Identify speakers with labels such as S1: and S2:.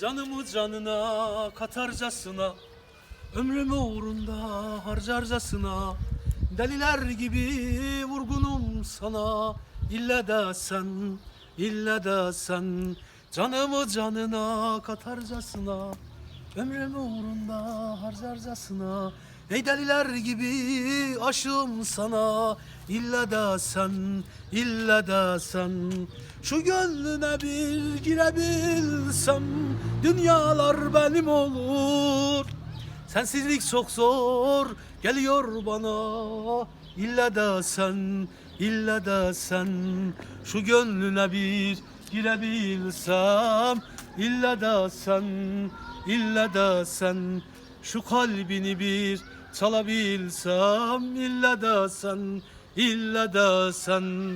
S1: Canımı canına katarcasına Ömrümü uğrunda harcarcasına Deliler gibi vurgunum sana. İlle de sen, ille de sen Canımı canına katarcasına Ömrümü uğrunda harcarcasına Ey deliler gibi aşığım sana. İlle de sen, ille de sen Şu gönlüne bir girebilsem Dünyalar benim olur. Sensizlik çok zor geliyor bana. İlle de sen, ille de sen Şu gönlüne bir girebilsem İlle de sen, ille de sen Şu kalbini bir çalabilsem İlle de sen, ille de sen